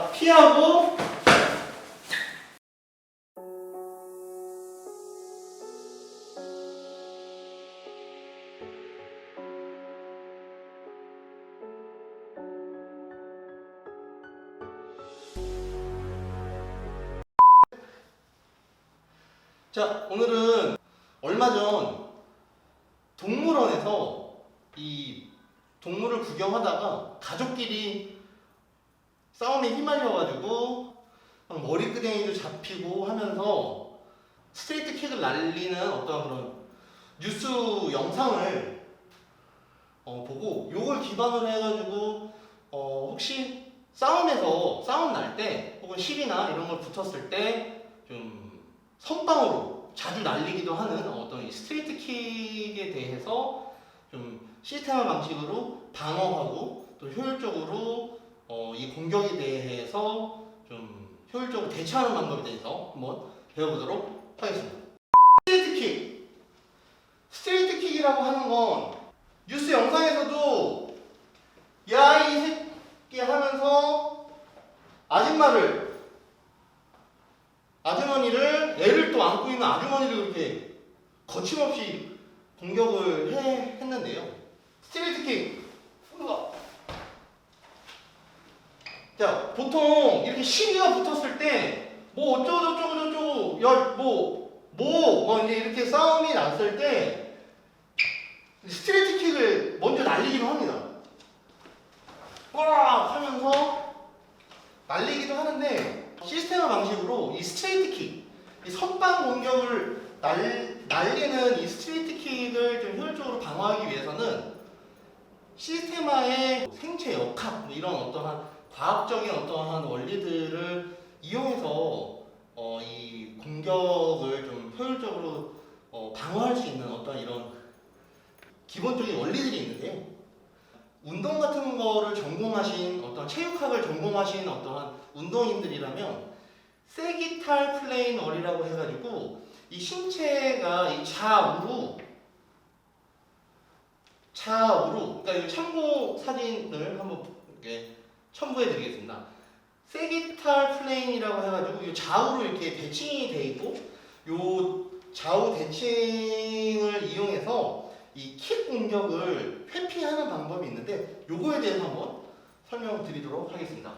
자, 피하고 자, 오늘은 얼마 전 동물원에서 이 동물을 구경하다가 가족끼리 싸움에 휘말려가지고 막 머리끄댕이도 잡히고 하면서 스트레이트 킥을 날리는 어떤 그런 뉴스 영상을 어, 보고 요걸 기반으로 해가지고 어, 혹시 싸움에서 싸움 날 때 혹은 실이나 이런 걸 붙었을 때 좀 선빵으로 자주 날리기도 하는 어떤 이 스트레이트 킥에 대해서 좀 시스템화 방식으로 방어하고 또 효율적으로 어, 이 공격에 대해서 좀 효율적으로 대처하는 방법에 대해서 한번 배워보도록 하겠습니다. 스트레이트 킥. 스트레이트 킥이라고 하는 건 뉴스 영상에서도 야 이 새끼 하면서 아줌마를 아주머니를 애를 또 안고 있는 아주머니를 그렇게 거침없이 공격을 해, 했는데요. 스트레이트 킥. 우와. 자, 보통 이렇게 시비가 붙었을 때 뭐 어쩌고 저쩌고 저쩌고 야 뭐 뭐 뭐 이제 이렇게 싸움이 났을 때 스트레이트 킥을 먼저 날리기도 합니다. 와 하면서 날리기도 하는데 시스템화 방식으로 이 스트레이트 킥, 이 선방 공격을 날, 날리는 이 스트레이트 킥을 좀 효율적으로 방어하기 위해서는 시스템화의 생체 역학 뭐 이런 어떠한 과학적인 어떠한 원리들을 이용해서 어, 이 공격을 좀 효율적으로 어, 방어할 수 있는 어떤 이런 기본적인 원리들이 있는데요. 운동 같은 거를 전공하신 어떤 체육학을 전공하신 어떠한 운동인들이라면 세기탈 플레인 월이라고 해가지고 이 신체가 이 좌우로 좌우로 그러니까 이 참고 사진을 한번 이렇게 첨부해드리겠습니다. 세기탈 플레인이라고 해가지고 이 좌우로 이렇게 대칭이 돼 있고 요 좌우 대칭을 이용해서 이 킥 공격을 회피하는 방법이 있는데 요거에 대해서 한번 설명드리도록 하겠습니다.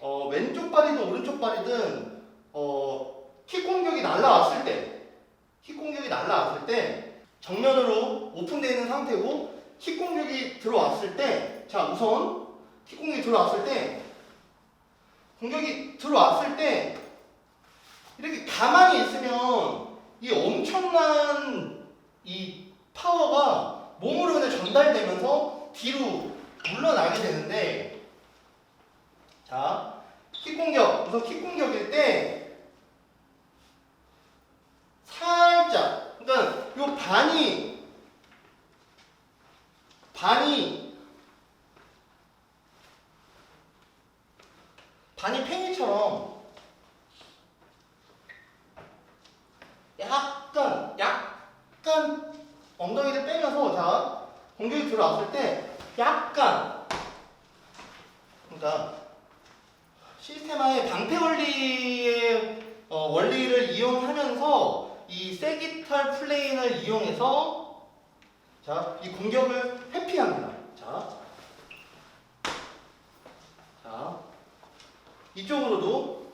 어, 왼쪽 발이든 오른쪽 발이든 어, 킥 공격이 날라왔을 때, 킥 공격이 날라왔을 때 정면으로 오픈되어 있는 상태고 킥 공격이 들어왔을 때, 자 우선 킥 공격이 들어왔을 때, 공격이 들어왔을 때 이렇게 가만히 있으면 이 엄청난 이 파워가 몸으로 전달되면서 뒤로 물러나게 되는데 자, 킥 공격. 우선 킥 공격일 때 살짝 그러니까 요 반이 반이 반이 팽이처럼 약간 엉덩이를 빼면서 자 공격이 들어왔을 때 약간 그러니까 시스테마의 방패 원리의 어, 원리를 이용하면서 이 세기탈 플레인을 이용해서 자, 이 공격을 회피합니다. 자, 자, 이쪽으로도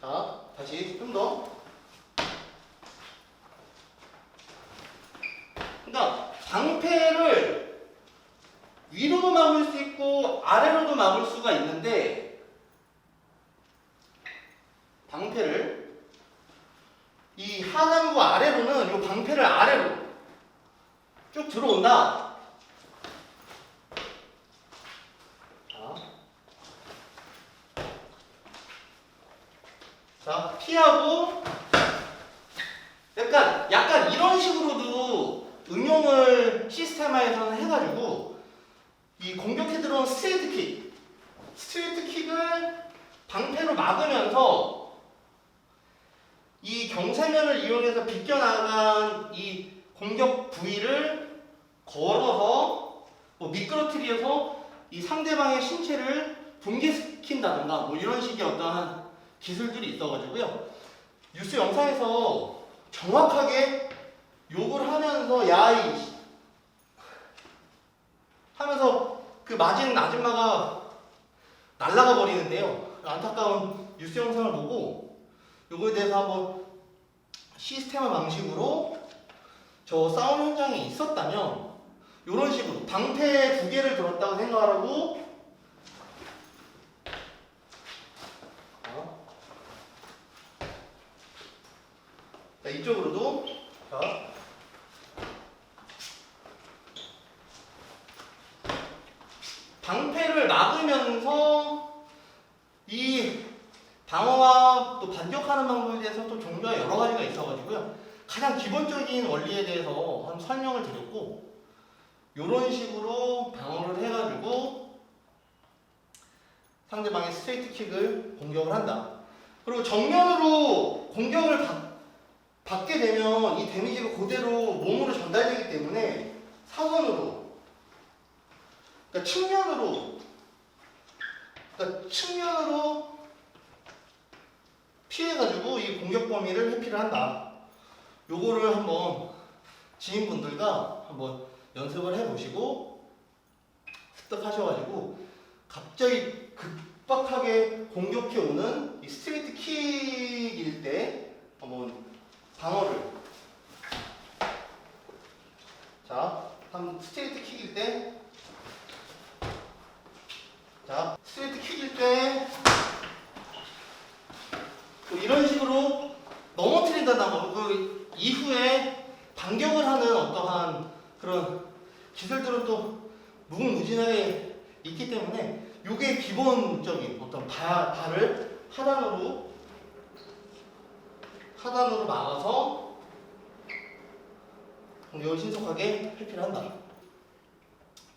자, 다시 좀 더. 그러니까 방패를 위로도 막을 수 있고 아래로도 막을 수가 있는데 방패를 이 하단부 아래로는 이 방패를 아래로 쭉 들어온다. 자, 자 피하고 약간 약간 이런 식으로도 응용을 시스템화에서는 해가지고 이 공격해 들어온 스트레이트 킥, 스트레이트 킥을 방패로 막으면서 이 경사면을 이용해서 비껴나간 이 공격 부위를 걸어서 뭐 미끄러뜨려서 이 상대방의 신체를 붕괴시킨다던가 뭐 이런 식의 어떠한 기술들이 있어가지고요. 뉴스 영상에서 정확하게 욕을 하면서 야이 하면서 그 맞은 아줌마가 날아가 버리는데요. 안타까운 뉴스 영상을 보고 요거에 대해서 한번 시스템화 방식으로 저 싸움 현장에 있었다면 이런 식으로 방패 두 개를 들었다고 생각하고 자, 이쪽으로도 자 방패를 막으면서 이 방어와 또 반격하는 방법에 대해서 또 종류가 여러 가지가 있어가지고요. 가장 기본적인 원리에 대해서 한 설명을 드렸고, 이런 식으로 방어를 해가지고 상대방의 스트레이트 킥을 공격을 한다. 그리고 정면으로 공격을 받, 받게 되면 이 데미지가 그대로 몸으로 전달되기 때문에 사선으로, 그러니까 측면으로, 그러니까 측면으로 피해가지고 이 공격 범위를 회피를 한다. 요거를 한번 지인분들과 한번 연습을 해보시고 습득하셔가지고 갑자기 급박하게 공격해 오는 이 스트레이트 킥일 때 한번 방어를 자, 한 스트레이트 킥일 때 자, 스트레이트 킥일 때또 이런 식으로 넘어뜨린다는 그 이후에 반격을 하는 어떠한 그런 기술들은 또 무궁무진하게 있기 때문에 이게 기본적인 어떤 바, 발을 하단으로 하단으로 막아서 공격을 신속하게 회피를 한다.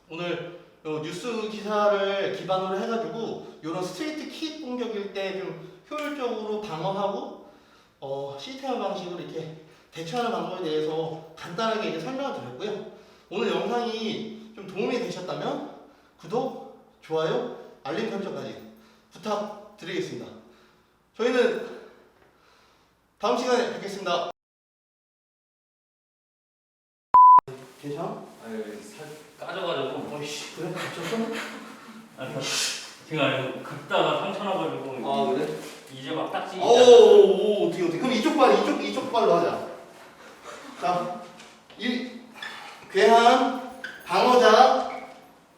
오늘 요 뉴스 기사를 기반으로 해가지고 이런 스트레이트 킥 공격일 때 좀 효율적으로 방어하고 어, 시스템 방식으로 이렇게 대처하는 방법에 대해서 간단하게 이제 설명을 드렸고요. 오늘 영상이 좀 도움이 되셨다면 구독, 좋아요, 알림 설정까지 부탁드리겠습니다. 저희는 다음 시간에 뵙겠습니다. 괜찮아? 아 까져가지고 어이씨 그래 다쳤어? 아니, 제가 아니고 긁다가 상처 나가지고 아 그래? 이제 막 딱지 오, 오 어떻게 어떻게 그럼 이쪽 발 이쪽 이쪽 발로 하자. 자, 이 괴한 방어자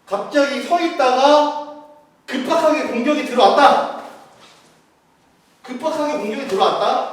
갑자기 서 있다가 급박하게 공격이 들어왔다. 급박하게 공격이 들어왔다.